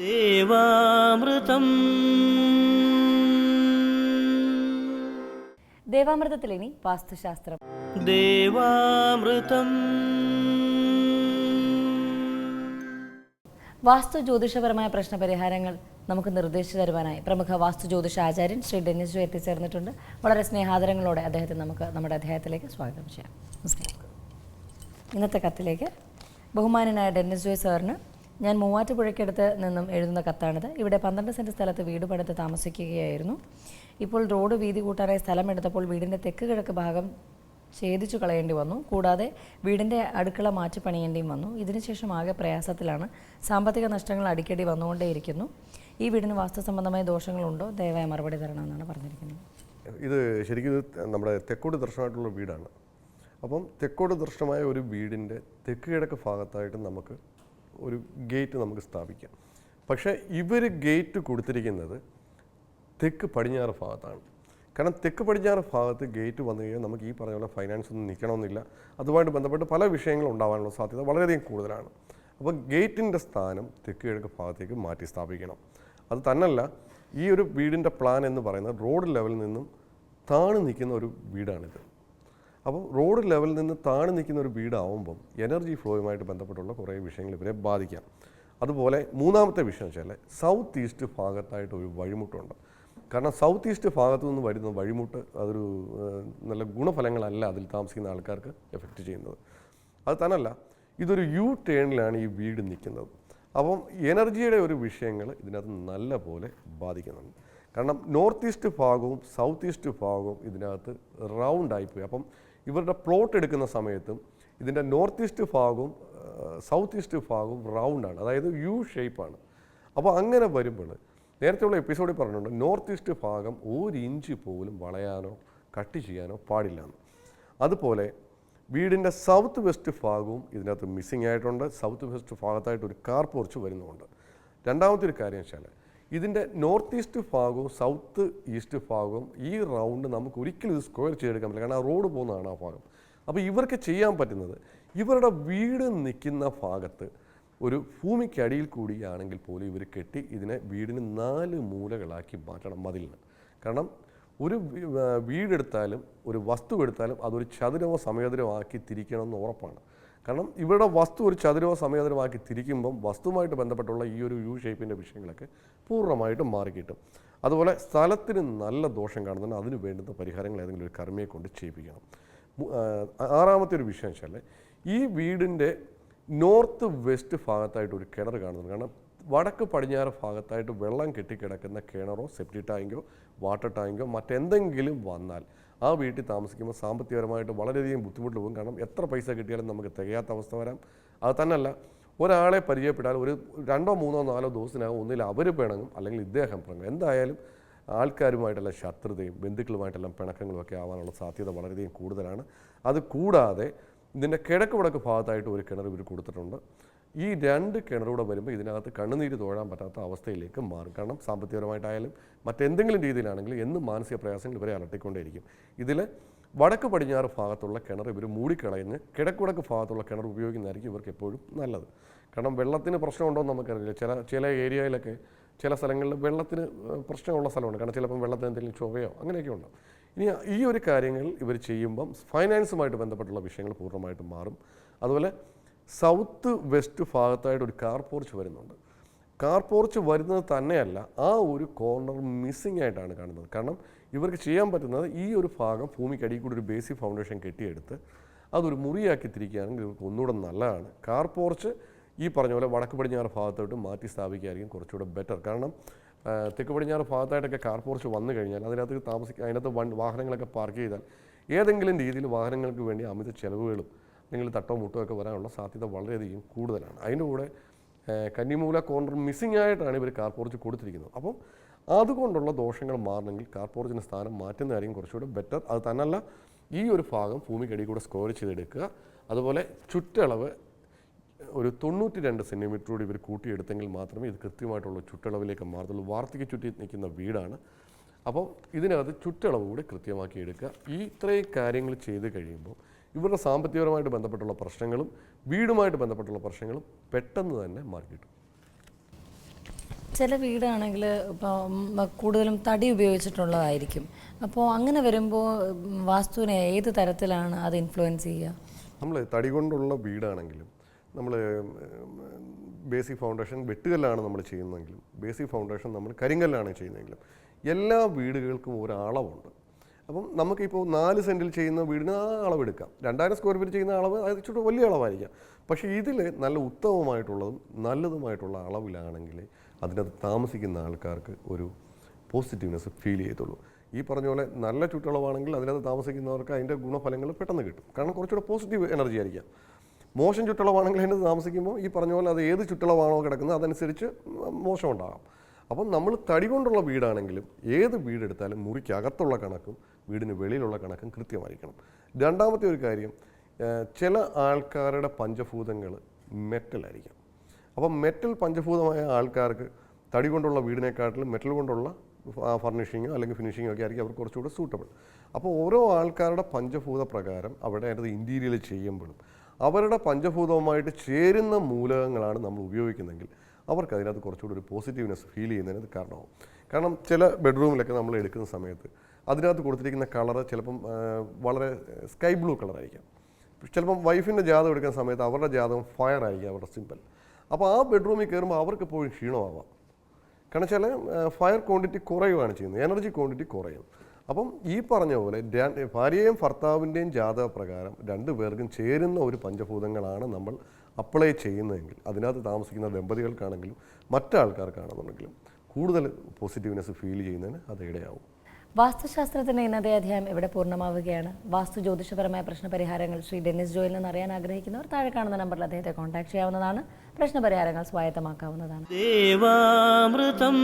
ദേവാമൃതം. ദേവാമൃതത്തിൽ ഇനി വാസ്തുശാസ്ത്രം. ദേവാമൃതം. വാസ്തു ജ്യോതിഷപരമായ പ്രശ്നപരിഹാരങ്ങൾ നമുക്ക് നിർദ്ദേശിച്ചു തരുവാനായി പ്രമുഖ വാസ്തു ജ്യോതിഷ ആചാര്യൻ ശ്രീ ഡെന്നിസ് ജോ എത്തിച്ചേർന്നിട്ടുണ്ട്. വളരെ സ്നേഹാദരങ്ങളോടെ അദ്ദേഹത്തെ നമുക്ക് നമ്മുടെ അദ്ദേഹത്തിലേക്ക് സ്വാഗതം ചെയ്യാം. നമസ്കാരം. ഇന്നത്തെ കത്തിലേക്ക് ബഹുമാനനായ ഡെന്നിസ് ജോയ് സാറിന് ഞാൻ മൂവാറ്റുപുഴയ്ക്കടുത്ത് നിന്നും എഴുതുന്ന കത്താണിത്. ഇവിടെ പന്ത്രണ്ട് സെന്റ് സ്ഥലത്ത് വീട് പണിത് താമസിക്കുകയായിരുന്നു. ഇപ്പോൾ റോഡ് വീതി കൂട്ടാനായി സ്ഥലമെടുത്തപ്പോൾ വീടിന്റെ തെക്ക് കിഴക്ക് ഭാഗം ഛേദിച്ചു കളയേണ്ടി വന്നു. കൂടാതെ വീടിന്റെ അടുക്കള മാറ്റി പണിയേണ്ടിയും വന്നു. ഇതിനുശേഷം ആകെ പ്രയാസത്തിലാണ് സാമ്പത്തിക നഷ്ടങ്ങൾ അടിക്കടി വന്നുകൊണ്ടേയിരിക്കുന്നു. ഈ വീടിന് വാസ്തു സംബന്ധമായ ദോഷങ്ങളുണ്ടോ? ദയവായി മറുപടി തരണമെന്നാണ് പറഞ്ഞിരിക്കുന്നത്. ഇത് ശരിക്കും നമ്മുടെ തെക്കോട് ദർശനമായിട്ടുള്ള വീടാണ്. അപ്പം തെക്കോട് ദർശനമായ ഒരു വീടിന്റെ തെക്ക് കിഴക്ക് ഭാഗത്തായിട്ട് നമുക്ക് ഒരു ഗേറ്റ് നമുക്ക് സ്ഥാപിക്കാം. പക്ഷേ ഇവർ ഗേറ്റ് കൊടുത്തിരിക്കുന്നത് തെക്ക് പടിഞ്ഞാറ് ഭാഗത്താണ്. കാരണം തെക്ക് പടിഞ്ഞാറ് ഭാഗത്ത് ഗേറ്റ് വന്നു കഴിഞ്ഞാൽ നമുക്ക് ഈ പറഞ്ഞ പോലെ ഫൈനാൻസ് ഒന്നും നിൽക്കണമെന്നില്ല അതുമായിട്ട് ബന്ധപ്പെട്ട് പല വിഷയങ്ങളും ഉണ്ടാകാനുള്ള സാധ്യത വളരെയധികം കൂടുതലാണ്. അപ്പോൾ ഗേറ്റിന്റെ സ്ഥാനം തെക്ക് കിഴക്ക് ഭാഗത്തേക്ക് മാറ്റി സ്ഥാപിക്കണം. അത് തന്നല്ല ഈ ഒരു വീടിന്റെ പ്ലാൻ എന്ന് പറയുന്നത് റോഡ് ലെവലിൽ നിന്നും താണു നിൽക്കുന്ന ഒരു വീടാണിത്. അപ്പോൾ റോഡ് ലെവലിൽ നിന്ന് താണു നിൽക്കുന്ന ഒരു വീടാവുമ്പം എനർജി ഫ്ലോയുമായിട്ട് ബന്ധപ്പെട്ടുള്ള കുറേ വിഷയങ്ങൾ ഇവരെ ബാധിക്കാം. അതുപോലെ മൂന്നാമത്തെ വിഷയം വെച്ചാൽ സൗത്ത് ഈസ്റ്റ് ഭാഗത്തായിട്ട് ഒരു വഴിമുട്ടുണ്ട്. കാരണം സൗത്ത് ഈസ്റ്റ് ഭാഗത്തു നിന്ന് വരുന്ന വഴിമുട്ട് അതൊരു നല്ല ഗുണഫലങ്ങളല്ല അതിൽ താമസിക്കുന്ന ആൾക്കാർക്ക് എഫക്റ്റ് ചെയ്യുന്നത്. അത് തന്നല്ല ഇതൊരു യു ടേണിലാണ് ഈ വീട് നിൽക്കുന്നത്. അപ്പം എനർജിയുടെ ഒരു വിഷയങ്ങൾ ഇതിനകത്ത് നല്ല പോലെ ബാധിക്കുന്നുണ്ട്. കാരണം നോർത്ത് ഈസ്റ്റ് ഭാഗവും സൗത്ത് ഈസ്റ്റ് ഭാഗവും ഇതിനകത്ത് റൗണ്ട് ആയിപ്പോയി അപ്പം ഇവരുടെ പ്ലോട്ട് എടുക്കുന്ന സമയത്തും ഇതിന്റെ നോർത്ത് ഈസ്റ്റ് ഭാഗവും സൗത്ത് ഈസ്റ്റ് ഭാഗവും റൗണ്ടാണ് അതായത് യു ഷേപ്പാണ് അപ്പോൾ അങ്ങനെ വരുമ്പോൾ നേരത്തെയുള്ള എപ്പിസോഡിൽ പറഞ്ഞിട്ടുണ്ട് നോർത്ത് ഈസ്റ്റ് ഭാഗം ഒരു ഇഞ്ച് പോലും വളയാനോ കട്ട് ചെയ്യാനോ പാടില്ല എന്ന്. അതുപോലെ വീടിന്റെ സൗത്ത് വെസ്റ്റ് ഭാഗവും ഇതിനകത്ത് മിസ്സിംഗ് ആയിട്ടുണ്ട്. സൗത്ത് വെസ്റ്റ് ഭാഗത്തായിട്ട് ഒരു കാർ പോർച്ച് വരുന്നുണ്ട്. രണ്ടാമത്തെ ഒരു കാര്യം വെച്ചാൽ ഇതിന്റെ നോർത്ത് ഈസ്റ്റ് ഭാഗവും സൗത്ത് ഈസ്റ്റ് ഭാഗവും ഈ റൗണ്ട് നമുക്ക് ഒരിക്കലും ഇത് സ്ക്വയർ ചെയ്തെടുക്കാൻ പറ്റില്ല. കാരണം ആ റോഡ് പോകുന്നതാണ് ആ ഭാഗം. അപ്പോൾ ഇവർക്ക് ചെയ്യാൻ പറ്റുന്നത് ഇവരുടെ വീട് നിൽക്കുന്ന ഭാഗത്ത് ഒരു ഭൂമിക്കടിയിൽ കൂടിയാണെങ്കിൽ പോലും ഇവർ കെട്ടി ഇതിനെ വീടിന് നാല് മൂലകളാക്കി മാറ്റണം മതിലിന്. കാരണം ഒരു വീടെടുത്താലും ഒരു വസ്തു എടുത്താലും അതൊരു ചതുരമോ സമയതരമോ ആക്കി തിരിക്കണമെന്ന് ഉറപ്പാണ്. കാരണം ഇവരുടെ വസ്തു ഒരു ചതുരോ സമയതരമാക്കി തിരിക്കുമ്പം വസ്തുവുമായിട്ട് ബന്ധപ്പെട്ടുള്ള ഈ ഒരു യു ഷേപ്പിന്റെ വിഷയങ്ങളൊക്കെ പൂർണമായിട്ടും മാറിക്കിട്ടും. അതുപോലെ സ്ഥലത്തിന് നല്ല ദോഷം കാണുന്നതിന് അതിന് വേണ്ടുന്ന പരിഹാരങ്ങൾ ഏതെങ്കിലും ഒരു കർമ്മയെ കൊണ്ട് ചെയ്യിപ്പിക്കണം. ആറാമത്തെ ഒരു വിഷയം വെച്ചാൽ ഈ വീടിന്റെ നോർത്ത് വെസ്റ്റ് ഭാഗത്തായിട്ട് ഒരു കിണർ കാണുന്നുണ്ട്. കാരണം വടക്ക് പടിഞ്ഞാറ് ഭാഗത്തായിട്ട് വെള്ളം കെട്ടിക്കിടക്കുന്ന കിണറോ സെപ്റ്റി ടാങ്കോ വാട്ടർ ടാങ്കോ മറ്റെന്തെങ്കിലും വന്നാൽ ആ വീട്ടിൽ താമസിക്കുമ്പോൾ സാമ്പത്തികപരമായിട്ട് വളരെയധികം ബുദ്ധിമുട്ട് പോകും. കാരണം എത്ര പൈസ കിട്ടിയാലും നമുക്ക് തികയാത്ത അവസ്ഥ വരാം. അത് തന്നെയല്ല ഒരാളെ പരിചയപ്പെട്ടാൽ ഒരു രണ്ടോ മൂന്നോ നാലോ ദിവസത്തിനകം ഒന്നിൽ അവർ പിണങ്ങും അല്ലെങ്കിൽ ഇദ്ദേഹം പിണങ്ങും. എന്തായാലും ആൾക്കാരുമായിട്ടുള്ള ശത്രുതയും ബന്ധുക്കളുമായിട്ടുള്ള പിണക്കങ്ങളും ഒക്കെ ആവാനുള്ള സാധ്യത വളരെയധികം കൂടുതലാണ്. അത് കൂടാതെ ഇതിന്റെ കിഴക്ക് വടക്ക് ഭാഗത്തായിട്ട് ഒരു കിണർ ഇവർ കൊടുത്തിട്ടുണ്ട്. ഈ രണ്ട് കിണറൂടെ വരുമ്പോൾ ഇതിനകത്ത് കണ്ണുനീര് തോഴാൻ പറ്റാത്ത അവസ്ഥയിലേക്ക് മാറും. കാരണം സാമ്പത്തികപരമായിട്ടായാലും മറ്റെന്തെങ്കിലും രീതിയിലാണെങ്കിലും എന്നും മാനസിക പ്രയാസങ്ങൾ ഇവരെ അലട്ടിക്കൊണ്ടേയിരിക്കും. ഇതിൽ വടക്ക് പടിഞ്ഞാറ് ഭാഗത്തുള്ള കിണർ ഇവർ മൂടിക്കളഞ്ഞ് കിടക്കുടക്ക് ഭാഗത്തുള്ള കിണർ ഉപയോഗിക്കുന്നതായിരിക്കും ഇവർക്ക് എപ്പോഴും നല്ലത്. കാരണം വെള്ളത്തിന് പ്രശ്നമുണ്ടോ എന്ന് നമുക്കറിയില്ല. ചില ചില ഏരിയയിലൊക്കെ ചില സ്ഥലങ്ങളിൽ വെള്ളത്തിന് പ്രശ്നമുള്ള സ്ഥലമാണ് കാരണം ചിലപ്പം വെള്ളത്തിന് എന്തെങ്കിലും ചുവയോ അങ്ങനെയൊക്കെ ഉണ്ട്. ഇനി ഈ ഒരു കാര്യങ്ങൾ ഇവർ ചെയ്യുമ്പം ഫൈനാൻസുമായിട്ട് ബന്ധപ്പെട്ടുള്ള വിഷയങ്ങൾ പൂർണമായിട്ടും മാറും. അതുപോലെ സൗത്ത് വെസ്റ്റ് ഭാഗത്തായിട്ട് ഒരു കാർ പോർച്ച് വരുന്നുണ്ട്. കാർ പോർച്ച് വരുന്നത് തന്നെയല്ല ആ ഒരു കോർണർ മിസ്സിംഗ് ആയിട്ടാണ് കാണുന്നത്. കാരണം ഇവർക്ക് ചെയ്യാൻ പറ്റുന്നത് ഈ ഒരു ഭാഗം ഭൂമിക്കടിയിൽ കൂടി ഒരു ബേസിക് ഫൗണ്ടേഷൻ കെട്ടിയെടുത്ത് അതൊരു മുറിയാക്കി തിരിക്കുകയാണെങ്കിൽ ഇവർക്ക് ഒന്നുകൂടെ നല്ലതാണ്. കാർ പോർച്ച് ഈ പറഞ്ഞ പോലെ വടക്ക് പടിഞ്ഞാറ് ഭാഗത്തോട്ട് മാറ്റി സ്ഥാപിക്കുകയായിരിക്കും കുറച്ചുകൂടെ ബെറ്റർ കാരണം തെക്ക് പടിഞ്ഞാറ് ഭാഗത്തായിട്ടൊക്കെ കാർ പോർച്ച് വന്നു കഴിഞ്ഞാൽ അതിനകത്ത് താമസിക്കുക അതിനകത്ത് വൺ വാഹനങ്ങളൊക്കെ പാർക്ക് ചെയ്താൽ ഏതെങ്കിലും രീതിയിൽ വാഹനങ്ങൾക്ക് വേണ്ടി അമിത ചെലവുകളും അല്ലെങ്കിൽ തട്ടോ മുട്ടോ ഒക്കെ വരാനുള്ള സാധ്യത വളരെയധികം കൂടുതലാണ്. അതിന്റെ കൂടെ കന്നിമൂല കോർണർ മിസ്സിംഗ് ആയിട്ടാണ് ഇവർ കാർ പോർച്ച് കൊടുത്തിരിക്കുന്നത്. അപ്പം അതുകൊണ്ടുള്ള ദോഷങ്ങൾ മാറണമെങ്കിൽ കാർ പോർച്ചിന്റെ സ്ഥാനം മാറ്റുന്നതായിരിക്കും കുറച്ചുകൂടെ ബെറ്റർ അത് തന്നല്ല ഈ ഒരു ഭാഗം ഭൂമിക്കടി കൂടെ സ്കോർ ചെയ്തെടുക്കുക. അതുപോലെ ചുറ്റളവ് ഒരു തൊണ്ണൂറ്റി രണ്ട് സെന്റിമീറ്റർ കൂടി ഇവർ കൂട്ടിയെടുത്തെങ്കിൽ മാത്രമേ ഇത് കൃത്യമായിട്ടുള്ള ചുറ്റളവിലേക്ക് മാറത്തുള്ളൂ വാർത്തയ്ക്ക് ചുറ്റി നിൽക്കുന്ന വീടാണ്. അപ്പോൾ ഇതിനകത്ത് ചുറ്റളവ് കൂടി കൃത്യമാക്കി എടുക്കുക. ഈ ഇത്രയും കാര്യങ്ങൾ ചെയ്ത് കഴിയുമ്പോൾ ഇവരുടെ സാമ്പത്തികപരമായിട്ട് ബന്ധപ്പെട്ടുള്ള പ്രശ്നങ്ങളും വീടുമായിട്ട് ബന്ധപ്പെട്ടുള്ള പ്രശ്നങ്ങളും പെട്ടെന്ന് തന്നെ മാറി കിട്ടും. ചില വീടാണെങ്കിൽ ഇപ്പം കൂടുതലും തടി ഉപയോഗിച്ചിട്ടുള്ളതായിരിക്കും. അപ്പോൾ അങ്ങനെ വരുമ്പോൾ വാസ്തുവിനെ ഏത് തരത്തിലാണ് അത് ഇൻഫ്ലുവൻസ് ചെയ്യുക? നമ്മൾ തടി കൊണ്ടുള്ള വീടാണെങ്കിലും നമ്മൾ ബേസിക് ഫൗണ്ടേഷൻ വെട്ടുകല്ലാണ് നമ്മൾ ചെയ്യുന്നതെങ്കിലും ബേസിക് ഫൗണ്ടേഷൻ നമ്മൾ കരിങ്കല്ലാണ് ചെയ്യുന്നതെങ്കിലും എല്ലാ വീടുകൾക്കും ഒരളവുണ്ട്. അപ്പം നമുക്കിപ്പോൾ നാല് സെന്റിൽ ചെയ്യുന്ന വീടിന് ആ അളവെടുക്കാം രണ്ടായിരം സ്ക്വയർ ഫീറ്റ് ചെയ്യുന്ന അളവ് അത് ഇച്ചിട്ട് വലിയ അളവായിരിക്കാം. പക്ഷേ ഇതിൽ നല്ല ഉത്തമമായിട്ടുള്ളതും നല്ലതുമായിട്ടുള്ള അളവിലാണെങ്കിൽ അതിനകത്ത് താമസിക്കുന്ന ആൾക്കാർക്ക് ഒരു പോസിറ്റീവ്നെസ് ഫീൽ ചെയ്യത്തുള്ളൂ. ഈ പറഞ്ഞ പോലെ നല്ല ചുറ്റളവാണെങ്കിൽ അതിനകത്ത് താമസിക്കുന്നവർക്ക് അതിന്റെ ഗുണഫലങ്ങൾ പെട്ടെന്ന് കിട്ടും. കാരണം കുറച്ചുകൂടെ പോസിറ്റീവ് എനർജി ആയിരിക്കാം. മോശം ചുറ്റളവാണെങ്കിൽ അതിനകത്ത് താമസിക്കുമ്പോൾ ഈ പറഞ്ഞ പോലെ അത് ഏത് ചുറ്റളവാണോ കിടക്കുന്നത് അതനുസരിച്ച് മോശം ഉണ്ടാകാം. അപ്പം നമ്മൾ തടി കൊണ്ടുള്ള വീടാണെങ്കിലും ഏത് വീടെടുത്താലും മുറിക്കകത്തുള്ള കണക്കും വീടിന് വെളിയിലുള്ള കണക്കും കൃത്യമായിരിക്കണം. രണ്ടാമത്തെ ഒരു കാര്യം ചില ആൾക്കാരുടെ പഞ്ചഭൂതങ്ങൾ മെറ്റലായിരിക്കാം. അപ്പം മെറ്റൽ പഞ്ചഭൂതമായ ആൾക്കാർക്ക് തടി കൊണ്ടുള്ള വീടിനെക്കാട്ടിലും മെറ്റൽ കൊണ്ടുള്ള ഫർണിഷിങ്ങോ അല്ലെങ്കിൽ ഫിനിഷിങ്ങോ ഒക്കെ ആയിരിക്കും അവർക്ക് കുറച്ചുകൂടെ സൂട്ടബിൾ അപ്പോൾ ഓരോ ആൾക്കാരുടെ പഞ്ചഭൂത പ്രകാരം അവിടെ അത് ഇന്റീരിയൽ ചെയ്യുമ്പോഴും അവരുടെ പഞ്ചഭൂതവുമായിട്ട് ചേരുന്ന മൂലകങ്ങളാണ് നമ്മൾ ഉപയോഗിക്കുന്നതെങ്കിൽ അവർക്ക് അതിനകത്ത് കുറച്ചുകൂടി ഒരു പോസിറ്റീവ്നെസ് ഫീൽ ചെയ്യുന്നതിന് കാരണമാവും. കാരണം ചില ബെഡ്റൂമിലൊക്കെ നമ്മൾ എടുക്കുന്ന സമയത്ത് അതിനകത്ത് കൊടുത്തിരിക്കുന്ന കളർ ചിലപ്പം വളരെ സ്കൈ ബ്ലൂ കളറായിരിക്കാം ചിലപ്പം വൈഫിന്റെ ജാതം എടുക്കുന്ന സമയത്ത് അവരുടെ ജാതകം ഫയർ ആയിരിക്കും അവരുടെ സിമ്പിൾ അപ്പോൾ ആ ബെഡ്റൂമിൽ കയറുമ്പോൾ അവർക്ക് എപ്പോഴും ക്ഷീണമാവാം. കാരണം വെച്ചാൽ ഫയർ ക്വാണ്ടിറ്റി കുറയുകയാണ് ചെയ്യുന്നത്. എനർജി ക്വാണ്ടിറ്റി കുറയും. അപ്പം ഈ പറഞ്ഞ പോലെ ഭാര്യയും ഭർത്താവിന്റെയും ജാതക പ്രകാരം രണ്ടു പേർക്കും ചേരുന്ന ഒരു പഞ്ചഭൂതങ്ങളാണ് നമ്മൾ അപ്ലൈ ചെയ്യുന്നതെങ്കിൽ അതിനകത്ത് താമസിക്കുന്ന ദമ്പതികൾക്കാണെങ്കിലും മറ്റാൾക്കാർക്കാണെന്നുണ്ടെങ്കിലും കൂടുതൽ പോസിറ്റീവ്നെസ് ഫീൽ ചെയ്യുന്നതിന് അത് ഇടയാവും. വാസ്തുശാസ്ത്രത്തിന്റെ ഇന്നത്തെ അധ്യായം ഇവിടെ പൂർണമാവുകയാണ്. വാസ്തു ജ്യോതിഷപരമായ പ്രശ്നപരിഹാരങ്ങൾ ശ്രീ ഡെന്നിസ് ജോയിൽ നിന്ന് അറിയാൻ ആഗ്രഹിക്കുന്നവർ താഴെ കാണുന്ന നമ്പറിൽ അദ്ദേഹത്തെ കോൺടാക്ട് ചെയ്യാവുന്നതാണ്. പ്രശ്നപരിഹാരങ്ങൾ സ്വായത്തമാക്കാവുന്നതാണ്. ദേവാമൃതം